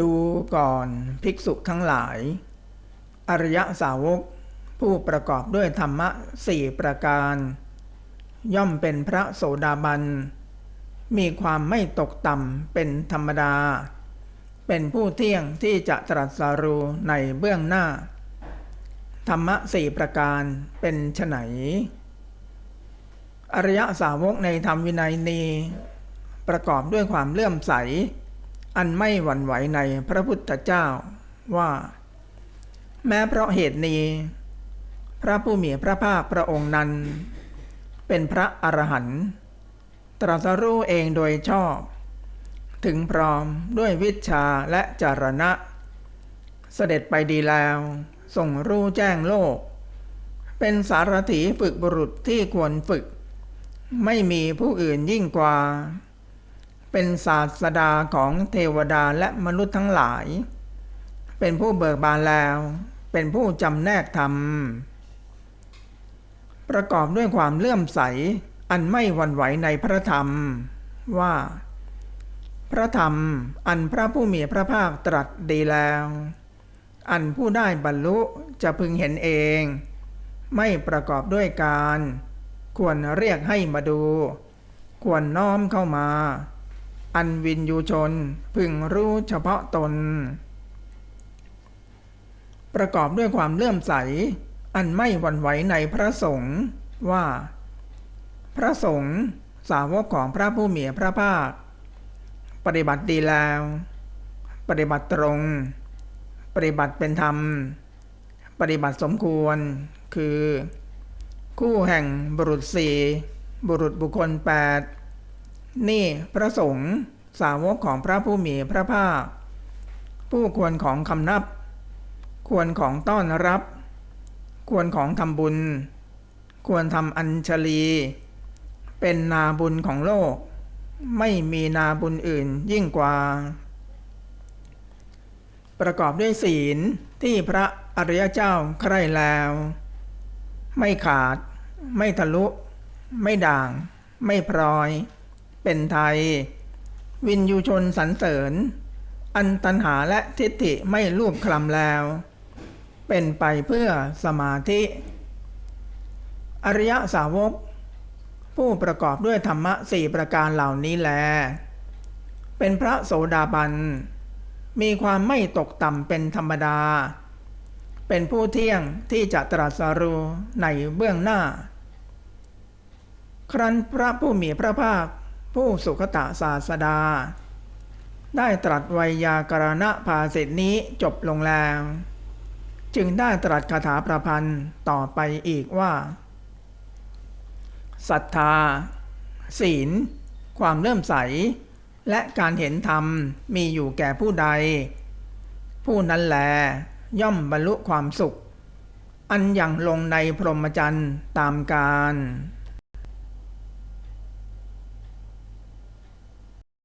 ดูก่อนภิกษุทั้งหลาย อริยสาวก ผู้ประกอบด้วยธรรมะสี่ประการ ย่อมเป็นพระโสดาบัน มีความไม่ตกต่ำเป็นธรรมดา เป็นผู้เที่ยงที่จะตรัสรู้ในเบื้องหน้า ธรรมะสี่ประการเป็นไฉนอริยสาวกในธรรมวินัยนี้ประกอบด้วยความเลื่อมใส อันไม่หวั่นไหวในพระพุทธเจ้าว่า แม้เพราะเหตุนี้ พระผู้มีพระภาคพระองค์นั้น เป็นพระอรหันต์ตรัสรู้เองโดยชอบ ถึงพร้อมด้วยวิชาและจารณะ เสด็จไปดีแล้วส่งรู้แจ้งโลก เป็นสารถีฝึกบุรุษที่ควรฝึก ไม่มีผู้อื่นยิ่งกว่า เป็นศาสดาของเทวดาและมนุษย์ทั้งหลาย เป็นผู้เบิกบานแล้ว เป็นผู้จำแนกธรรม ประกอบด้วยความเลื่อมใส อันไม่หวั่นไหวในพระธรรม ว่า พระธรรมอันพระผู้มีพระภาคตรัสดีแล้ว อันผู้ได้บรรลุจะพึงเห็นเอง ไม่ประกอบด้วยการ ควรเรียกให้มาดู ควรน้อมเข้ามา อันวินยูชนพึงรู้เฉพาะตน ประกอบด้วยความเลื่อมใส อันไม่หวั่นไหวในพระสงฆ์ว่า พระสงฆ์สาวกของพระผู้มีพระภาค ปฏิบัติดีแล้ว ปฏิบัติตรง ปฏิบัติเป็นธรรม ปฏิบัติสมควร คือ คู่แห่งบุรุษสี่บุรุษบุคคลแปด นี่พระสงฆ์สาวกของพระผู้มีพระภาค ผู้ควรของคำนับ ควรของต้อนรับ ควรของทำบุญ ควรทำอัญชลี เป็นนาบุญของโลก ไม่มีนาบุญอื่นยิ่งกว่า ประกอบด้วยศีลที่พระอริยเจ้าใคร่แล้ว ไม่ขาด ไม่ทะลุ ไม่ด่าง ไม่พลอย เป็นไทย วินยูชนสรรเสริญ อันตันหาและทิฏฐิไม่รูปคลำแล้ว เป็นไปเพื่อสมาธิ อริยสาวก ผู้ประกอบด้วยธรรมะสี่ประการเหล่านี้แล เป็นพระโสดาบัน มีความไม่ตกต่ำเป็นธรรมดา เป็นผู้เที่ยงที่จะตรัสรู้ในเบื้องหน้าครั้นพระผู้มีพระภาค ผู้สุขตะศาสดา ได้ตรัสไวยากรณภาสิทนี้จบลงแล้ว จึงได้ตรัสคาถาประพันธ์ต่อไปอีกว่าศรัทธา ศีล ความเลื่อมใส และการเห็นธรรมมีอยู่แก่ผู้ใด ผู้นั้นแลย่อมบรรลุความสุข อันอย่างลงในพรหมจรรย์ตามการ